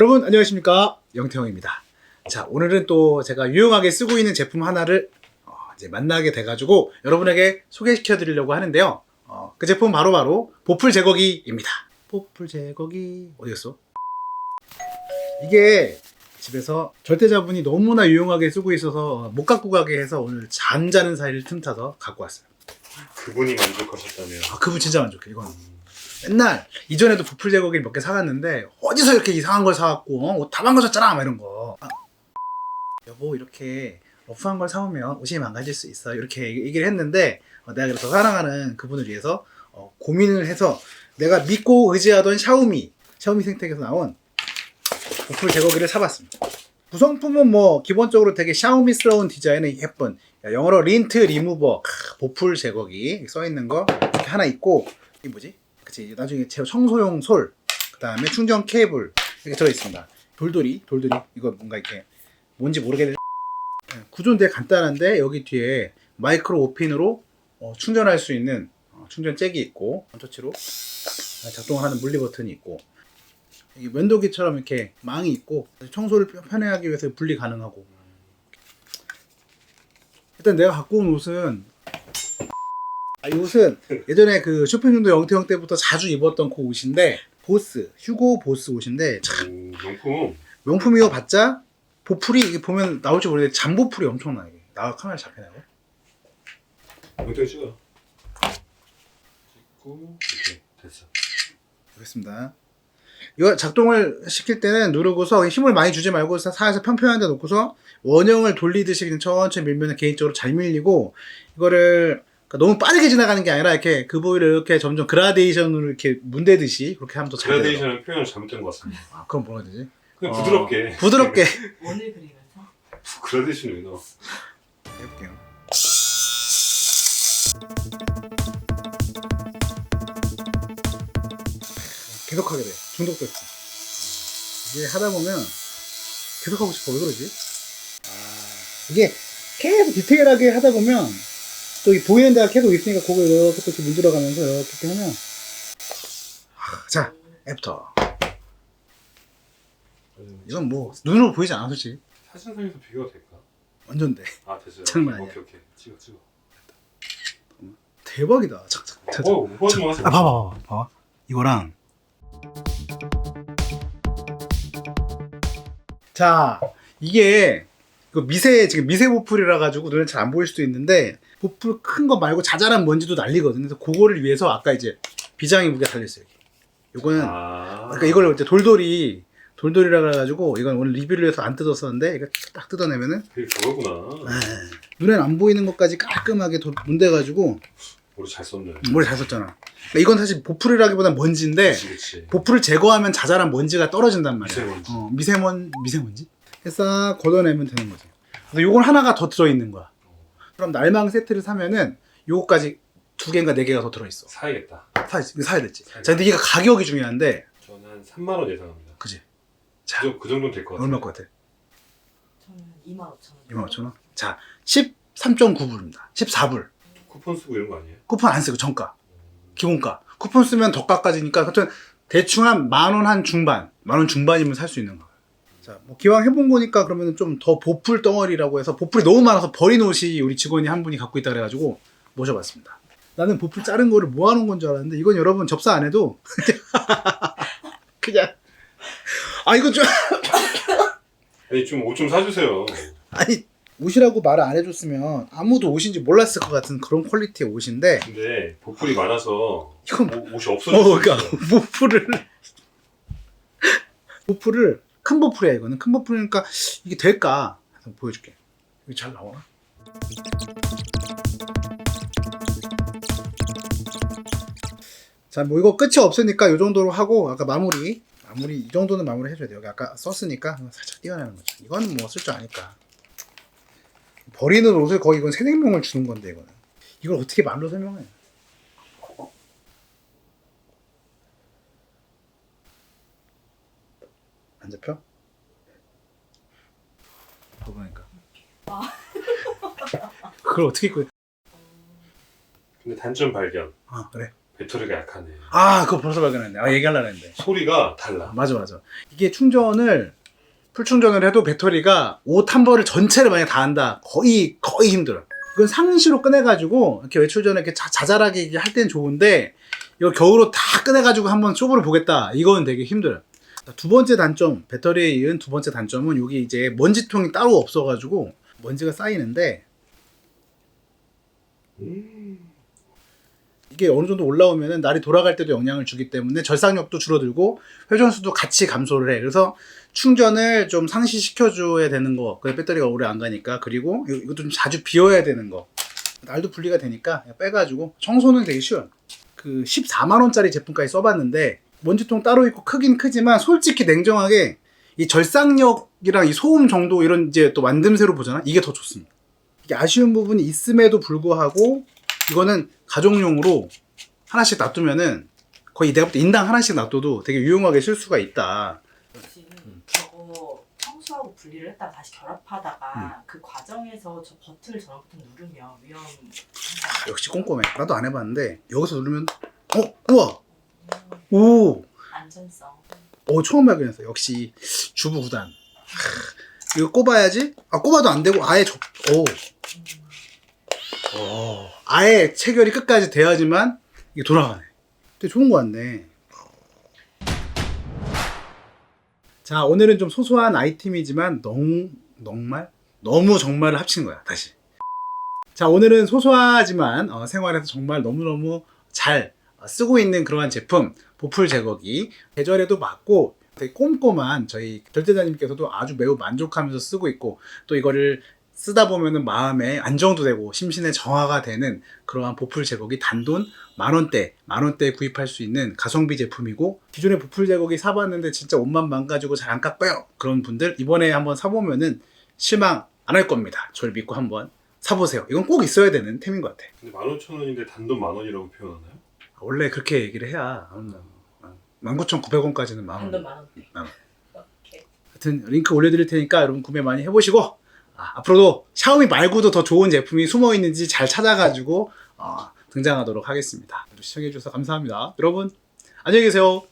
여러분 안녕하십니까 영태형입니다. 자 오늘은 또 제가 유용하게 쓰고 있는 제품 하나를 어, 이제 만나게 돼 가지고 여러분에게 소개시켜 드리려고 하는데요. 어, 그 제품 바로 바로 보풀 제거기입니다. 보풀 제거기 어디 갔어? 이게 집에서 절대자분이 너무나 유용하게 쓰고 있어서 못 갖고 가게 해서 오늘 잠자는 사이를 틈타서 갖고 왔어요. 그분이 만족하셨다면 아 그분 진짜 만족해 이건. 맨날 이전에도 부풀 제거기를 몇 개 사갔는데 어디서 이렇게 이상한 걸 사갖고 어? 옷다 망가졌잖아 막 이런 거 아, 여보 이렇게 러프한 걸 사오면 옷이 망가질 수 있어 이렇게 얘기- 얘기를 했는데 어, 내가 그래서 사랑하는 그분을 위해서 어, 고민을 해서 내가 믿고 의지하던 샤오미 샤오미 생텍에서 나온 부풀 제거기를 사봤습니다 구성품은 뭐 기본적으로 되게 샤오미스러운 디자인의 예쁜 영어로 린트 리무버 크, 보풀 제거기 써 있는 거 이렇게 하나 있고 이게 뭐지? 그치 나중에 제 청소용 솔 그다음에 충전 케이블 이렇게 들어 있습니다. 돌돌이 돌돌이. 이거 뭔가 이렇게 뭔지 모르겠는데. 네, 구조는 되게 간단한데 여기 뒤에 마이크로 오핀으로 어, 충전할 수 있는 어, 충전 잭이 있고 터치로 작동을 하는 물리 버튼이 있고 이게 면도기처럼 이렇게 망이 있고 청소를 편하게 하기 위해서 분리 가능하고. 일단 내가 갖고 온 옷은 아, 이 옷은 예전에 그 쇼핑jun도 영태형 때부터 자주 입었던 그 옷인데 보스 휴고 보스 옷인데 참. 음, 명품. 명품이어 봤자? 보풀이? 이게 보면 나올지 모르겠는데 잠보풀이 엄청나 이게. 나 카메라 잡히나요? 명태 찍어? 찍고 이렇게 됐어. 보겠습니다. 이거 작동을 시킬 때는 누르고서 힘을 많이 주지 말고 살살 평평한 데 놓고서 원형을 돌리듯이 그냥 천천히 밀면 개인적으로 잘 밀리고 이거를 그러니까 너무 빠르게 지나가는 게 아니라 이렇게 그 부위를 이렇게 점점 그라데이션으로 이렇게 문대듯이 그렇게 하면 더 잘 돼요. 그라데이션은 표현을 잘못된 것 같습니다 아, 그럼 뭐라 해야 되지? 그냥 어, 부드럽게 부드럽게 원을 그리면서 그라데이션이 왜 나와 해볼게요. 계속 하게 돼. 중독됐어. 이게 하다 보면 계속 하고 싶어. 왜 그러지? 아, 이게 계속 디테일하게 하다 보면 또 이 보이는 데가 계속 있으니까 그거 이렇게 또 이렇게 문질러 가면서 이렇게 이렇게 하면 아, 자, 애프터. 이건 뭐 눈으로 보이지 않아 솔직히. 사진상에서 비교가 될까? 완전 돼. 아 됐어요 장난 아니야. 오케이 오케이 찍어 찍어 대박이다. 자, 자, 자, 자. 어 오버 좀 하세요 아, 봐봐, 봐봐, 봐봐. 이거랑. 자, 이게 그 미세 지금 미세 보풀이라 가지고 눈에 잘 안 보일 수도 있는데 보풀 큰 거 말고 자잘한 먼지도 날리거든요. 그래서 그거를 위해서 아까 이제 비장의 무게 달렸어요. 여기. 요거는 아 그러니까 이걸 이제 돌돌이 돌돌이라 그래가지고 이건 오늘 리뷰를 해서 안 뜯었었는데 이거 딱 뜯어내면은 그게 그거구나 에, 눈엔 안 보이는 것까지 깔끔하게 도- 문대가지고 우리 잘 썼네 머리 잘 썼잖아. 그러니까 이건 사실 보풀이라기보단 먼지인데 그치 그치 보풀을 제거하면 자잘한 먼지가 떨어진단 말이야. 미세먼지. 어, 미세먼 미세먼지? 싹 걷어내면 되는 거지. 그래서 요건 하나가 더 들어 있는 거야. 그럼 날망 세트를 사면은 요거까지 두 개인가 네 개가 더 들어 있어. 사야겠다 사 이거 사야 됐지. 사야 자, 근데 이게 가격이 중요한데, 저는 한 3만 원 예상합니다 그지? 그, 자, 정- 그 정도는 될 것 같아요 얼마 것 같아? 저는 2만 5천 원. 2만 5천 원? 자, 13.9불입니다. 14불. 쿠폰 쓰고 이런 거 아니에요? 쿠폰 안 쓰고 정가. 기본가. 쿠폰 쓰면 더 깎아지니까 하여튼 대충 한 만 원 한 중반, 만 원 중반이면 살 수 있는 거. 자, 뭐 기왕 해본 거니까 그러면 좀 더 보풀 덩어리라고 해서 보풀이 너무 많아서 버린 옷이 우리 직원이 한 분이 갖고 있다 그래가지고 모셔봤습니다. 나는 보풀 자른 거를 모아놓은 건 줄 알았는데 이건 여러분 접사 안 해도 그냥 아 이거 좀 아니 좀옷좀 사주세요 아니 옷이라고 말을 안 해줬으면 아무도 옷인지 몰랐을 것 같은 그런 퀄리티의 옷인데 근데 보풀이 많아서 이건 옷- 옷이 어, 수 그러니까 보풀을 보풀을 큰 보풀이야 이거는 큰 보풀이니까 이게 될까? 한번 보여줄게. 이게 잘 나오나? 자, 뭐 이거 끝이 없으니까 이 정도로 하고 아까 마무리 마무리 이 정도는 마무리 해줘야 돼요. 여기 아까 썼으니까 살짝 띄어내는 거죠. 이건 뭐쓸 줄 아니까. 버리는 옷을 거의 이건 생명을 주는 건데 이거는. 이걸 어떻게 말로 설명해? 안 잡혀? 봐보니까. 그걸 어떻게 입고? 근데 단점 발견 아 그래. 배터리가 약하네. 아 그거 벌써 발견했네. 아 얘기하려고 했는데. 소리가 달라. 맞아 맞아. 이게 충전을 풀 충전을 해도 배터리가 옷 한 벌을 전체를 만약 다 한다. 거의 거의 힘들어. 이건 상시로 꺼내가지고 이렇게 외출 전에 이렇게 자, 자잘하게 할 때는 좋은데 이거 겨우로 다 꺼내가지고 한번 쇼부를 보겠다. 이건 되게 힘들어요. 두 번째 단점, 배터리에 이은 두 번째 단점은 여기 이제 먼지통이 따로 없어가지고 먼지가 쌓이는데 이게 어느 정도 올라오면은 날이 돌아갈 때도 영향을 주기 때문에 절삭력도 줄어들고 회전수도 같이 감소를 해. 그래서 충전을 좀 상시시켜줘야 되는 거. 그래 배터리가 오래 안 가니까. 그리고 이- 이것도 좀 자주 비워야 되는 거. 날도 분리가 되니까 빼가지고 청소는 되게 쉬워요. 그 14만 원짜리 제품까지 써봤는데 먼지통 따로 있고 크긴 크지만 솔직히 냉정하게 이 절삭력이랑 이 소음 정도 이런 이제 또 만듦새로 보잖아. 이게 더 좋습니다. 이게 아쉬운 부분이 있음에도 불구하고 이거는 가족용으로 하나씩 놔두면은 거의 내가 볼 때 인당 하나씩 놔둬도 되게 유용하게 쓸 수가 있다. 저거 청소하고 분리를 했다가 다시 결합하다가 그 과정에서 저 버튼을 전원 버튼 누르면 위험 역시 꼼꼼해. 나도 안 해봤는데 여기서 누르면 어 우와 오 안전성 오, 처음 발견했어. 역시 주부 구단. 하, 이거 꼽아야지. 아 꼽아도 안 되고 아예 접. 오. 어, 아예 체결이 끝까지 돼야지만 이게 돌아가네. 되게 좋은 거 같네. 자, 오늘은 좀 소소한 아이템이지만 너무 정말 너무 정말을 합친 거야. 다시. 자, 오늘은 소소하지만 어, 생활에서 정말 너무너무 잘 어, 쓰고 있는 그러한 제품 보풀 제거기 계절에도 맞고 되게 꼼꼼한 저희 절대자님께서도 아주 매우 만족하면서 쓰고 있고 또 이거를 쓰다 보면은 마음에 안정도 되고 심신의 정화가 되는 그러한 보풀 제거기 단돈 만 원대 만 원대에 구입할 수 있는 가성비 제품이고 기존에 보풀 제거기 사봤는데 진짜 옷만 망가지고 잘 안 깎여요. 그런 분들 이번에 한번 사보면은 실망 안 할 겁니다. 저를 믿고 한번 사보세요. 이건 꼭 있어야 되는 템인 것 같아. 근데 15,000원인데 단돈 만 원이라고 표현하나요? 원래 그렇게 얘기를 해야 19,900원까지는 만 원. 한돈 만원 만 원. 오케이 하여튼 링크 올려드릴 테니까 여러분 구매 많이 해보시고 아, 앞으로도 샤오미 말고도 더 좋은 제품이 숨어 있는지 잘 찾아가지고 어, 등장하도록 하겠습니다. 시청해주셔서 감사합니다. 여러분 안녕히 계세요.